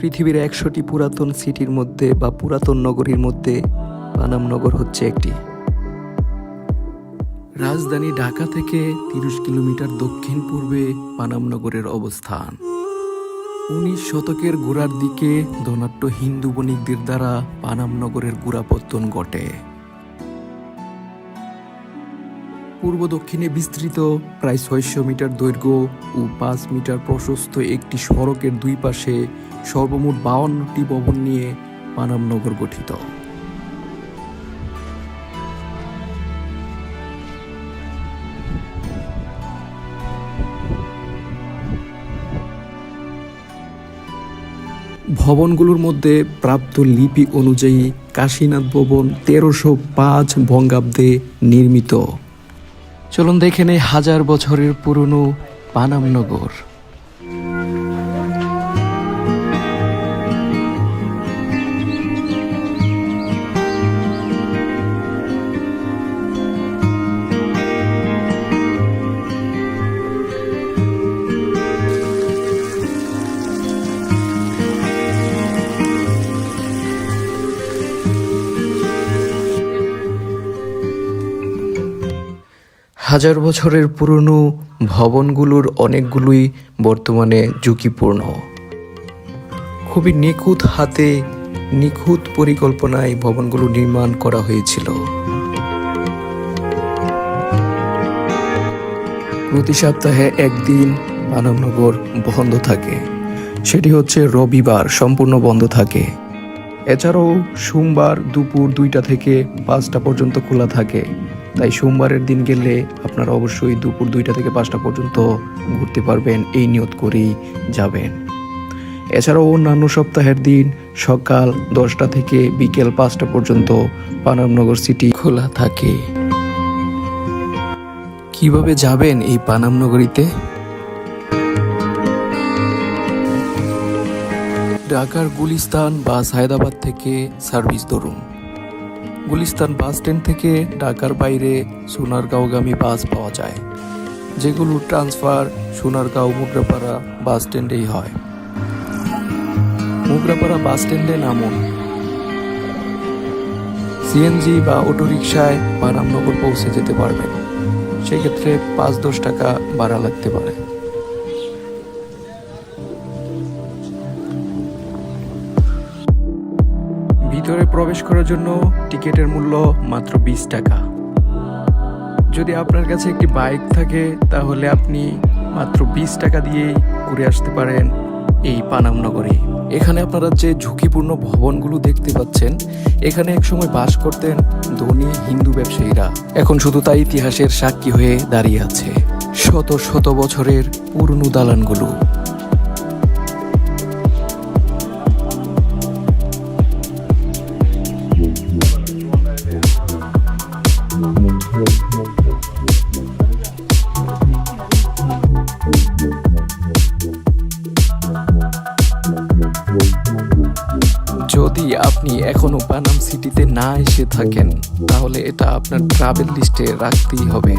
পৃথিবীর একশোটি পুরাতন সিটির মধ্যে বা পুরাতন নগরীর মধ্যে পানাম নগর হচ্ছে একটি। রাজধানী ঢাকা থেকে তিরিশ কিলোমিটার দক্ষিণ পূর্বে পানাম নগরের অবস্থান। উনিশ শতকের গোড়ার দিকে ধনাট্য হিন্দু বণিকদের দ্বারা পানাম নগরের গোড়াপত্তন ঘটে। পূর্ব দক্ষিণে বিস্তৃত প্রায় ছয়শো মিটার দৈর্ঘ্য ও পাঁচ মিটার প্রশস্ত একটি সড়কের দুই পাশে সর্বমোট বাউন্নটি ভবন নিয়ে পানাম নগর গঠিত। ভবনগুলোর মধ্যে প্রাপ্ত লিপি অনুযায়ী কাশীনাথ ভবন তেরোশো পাঁচ বঙ্গাব্দে নির্মিত। চলুন দেখে নেই হাজার বছরের পুরনো পানাম হাজার বছরের পুরনো ভবনগুলোর অনেকগুলোই বর্তমানে ঝুঁকিপূর্ণ। খুবই নিখুঁত হাতে নিখুঁত পরিকল্পনায় ভবনগুলো নির্মাণ করা হয়েছিল। প্রতি সপ্তাহে একদিন মানবনগর বন্ধ থাকে। সেটি হচ্ছে রবিবার সম্পূর্ণ বন্ধ থাকে। এছাড়াও সোমবার দুপুর দুইটা থেকে পাঁচটা পর্যন্ত খোলা থাকে। তাই সোমবারের দিন গেলে আপনারা অবশ্যই দুপুর দুইটা থেকে পাঁচটা পর্যন্ত ঘুরতে পারবেন, এই নিয়ত করেই যাবেন। এছাড়াও অন্যান্য সপ্তাহের দিন সকাল দশটা থেকে বিকেল পাঁচটা পর্যন্ত পানামনগর সিটি খোলা থাকে। কীভাবে যাবেন এই পানামনগরীতে ঢাকার গুলিস্তান বা সায়দাবাদ থেকে সার্ভিস ধরুন। গুলিস্তান বাস স্ট্যান্ড থেকে ঢাকার বাইরে সোনারগাঁওগামী বাস পাওয়া যায়, যেগুলো ট্রান্সফার সোনারগাঁও মুগরাপাড়া বাস স্ট্যান্ডেই হয়। মুগরাপাড়া বাস স্ট্যান্ডে নামুন। সিএনজি বা অটোরিকশায় পানামনগর পৌঁছে যেতে পারবেন। সেক্ষেত্রে পাঁচ দশ টাকা ভাড়া লাগতে পারে। ভিতরে প্রবেশ করার জন্য টিকিটের মূল্য মাত্র বিশ টাকা। যদি আপনার কাছে একটি বাইক থাকে, তাহলে আপনি মাত্র বিশ টাকা দিয়ে ঘুরে আসতে পারেন এই পানাম নগরে। এখানে আপনারা যে ঝুঁকিপূর্ণ ভবনগুলো দেখতে পাচ্ছেন, এখানে একসময় বাস করতেন ধনী হিন্দু ব্যবসায়ীরা। এখন শুধু তাই ইতিহাসের সাক্ষী হয়ে দাঁড়িয়ে আছে। শত শত বছরের পুরনো দালানগুলো। যদি আপনি এখনও পানাম সিটিতে না এসে থাকেন, তাহলে এটা আপনার ট্রাভেল লিস্টে রাখতেই হবে.